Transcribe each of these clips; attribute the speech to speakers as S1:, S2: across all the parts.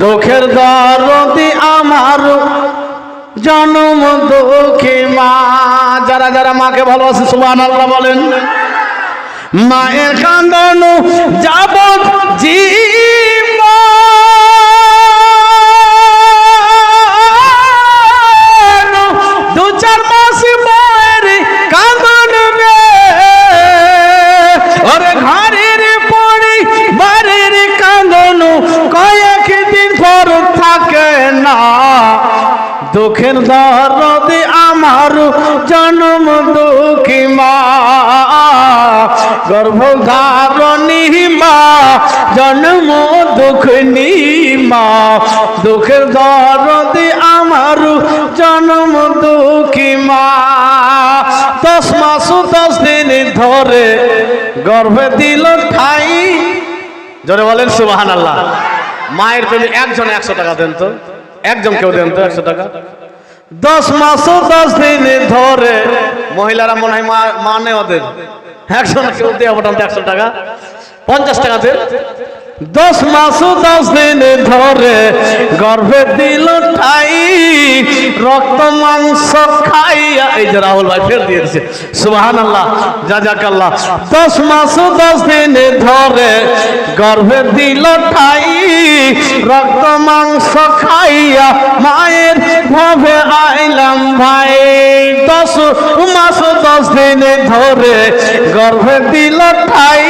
S1: দুঃখের দরদি আমার, জনম দুঃখী মা। যারা যারা মাকে ভালোবাসে সুবান আল্লাহ বলেন, মায়ের কান্দন যাব জীবন দুঃখের দরদে আমার জন্ম দুঃখী মা। গর্ভধারণী মা, জন্ম দুঃখনী মা। দুঃখের দরদে আমার জন্ম দুঃখী মা। দশ মাস দশ দিন ধরে গর্ভে দিল ঠাই। জোরে বলেন সুবাহান আল্লাহ মায়ের প্রেমে একজন একশো টাকা দেন তো। একজন কেউ দেন তো একশো টাকা? দশ মাস দশ দিন ধরে। মহিলারা মনে হয় মানে ওদের। একজন কেউ দেওয়া একশো টাকা। পঞ্চাশ টাকা দেন দশ মাস দশ দিন ধরে গর্ভে দিল ঠাই রক্ত মাংস খাইয়া এই যে রাহুল ভাই ফের দিয়ে দিচ্ছে সুবাহান আল্লাহ জাজাকাল্লাহ। দশ মাস দশ দিন ধরে গর্ভে দিল ঠাই রক্ত মাংস খাইয়া মায়ের ভবে আইলাম ভাই। দশ মাস, দশ দিন ধরে গর্ভে দিল ঠাই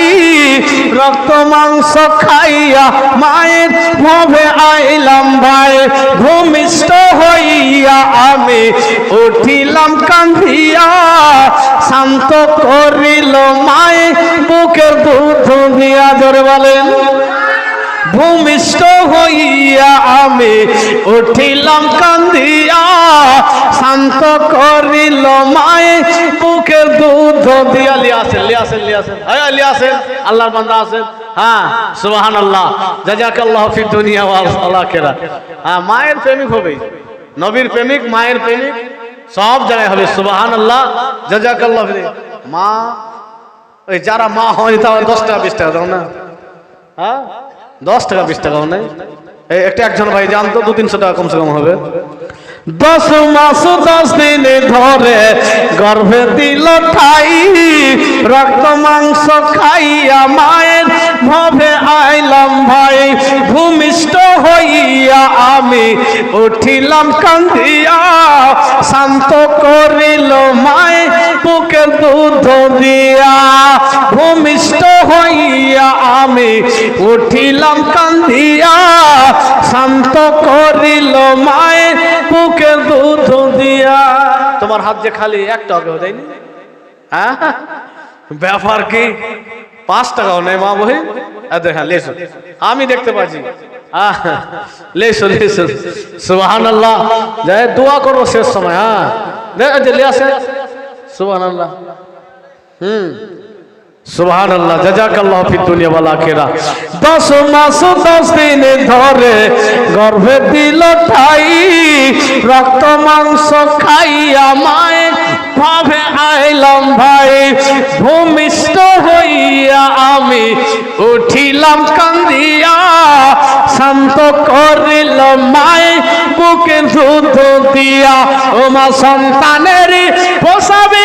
S1: রক্ত মাংস খাইয়া মায়ের ভবে আইলাম ভাই। ভূমিষ্ঠ হইয়া আমি উঠিলাম কান্ধিয়া শান্ত করিল মায়ে বুকের দুধ দিয়া ধরে বলেন ভূমিষ্ঠ হইয়া আমি উঠিলাম কান্দিয়া, শান্ত করিল মায়ে বুকের দুধ দিয়া লিয়াছেন লিয়াছেন লিয়াছেন হ্যাঁ লিয়াছেন আল্লাহর বান্দা আছেন হ্যাঁ সুবাহান আল্লাহ জাজাকাল্লাহ ফি দুনিয়া ওয়াল আখিরা হ্যাঁ মায়ের প্রেমিক হবে নবীর প্রেমিক, মায়ের প্রেমিক, সব জায়গায় হবে সুবাহান আল্লাহ জাজাকাল্লাহ মা, ওই যারা মা হয়নি তারা দশ টাকা না। হ্যাঁ দশ টাকা, বিশ টাকাও নেই এই একটা একজন ভাই জানতো দু তিনশো টাকা কমসে কম হবে। দশ মাস, দশ দিন ধরে গর্ভে দিল ঠাই, রক্ত, মাংস খাইয়া মায়ের ভবে আইলাম ভাই। ভূমিষ্ঠ হইয়া আমি উঠিলাম কান্দিয়া, শান্ত করিল মায় বুকের দুধ দিয়া ভূমিষ্ঠ হইয়া আমি উঠিলাম কান্দিয়া, শান্ত করিল মায়ে বুকের দুধ দিয়া তোমার হাত যে খালি এক টাকাও দেয়নি। হ্যাঁ? ব্যাপার কি? পাঁচ টাকাও নেই মা বহি। দেখা লেসো। আমি দেখতে পাচ্ছি। লেসো লেসো। দোয়া করব শেষ সময় হ্যাঁ। আল্লাহ হুম। সুবহান আল্লাহ জাজাকাল্লাহ ফি দুনিয়া ওয়াল আখিরা 10 মাস 10 দিন ধরে গর্ভে দিল ঠাই রক্ত মাংস খাইয়া মায়ে ভাবে আইলাম ভাই। ভূমিষ্ঠ হইয়া আমি উঠিলাম কান্দিয়া শান্ত করিল মায়ে বুকে দুধ দিয়া ও মা সন্তানের পোষাবে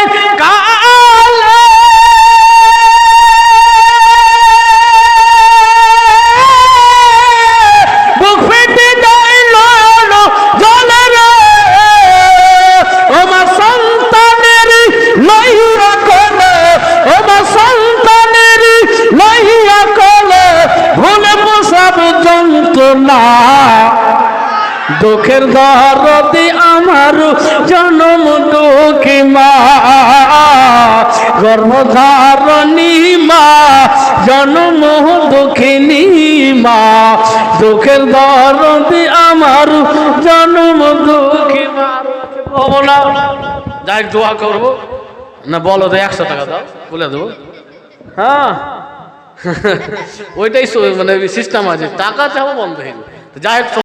S1: দুঃখের দরদি আমার জনম দুঃখী মা। গর্ভধারণী মা জনম দুঃখিনী মা। দুঃখের দরদি আমার জনম দুঃখী মা। হব না যাই দোয়া করব। না বলো তো একশো টাকা দাও বলে দেবো। হ্যাঁ। ওইটাই মানে সিস্টেম আছে। টাকা চাবো বন্ধ হয়ে যাবে। যাই হোক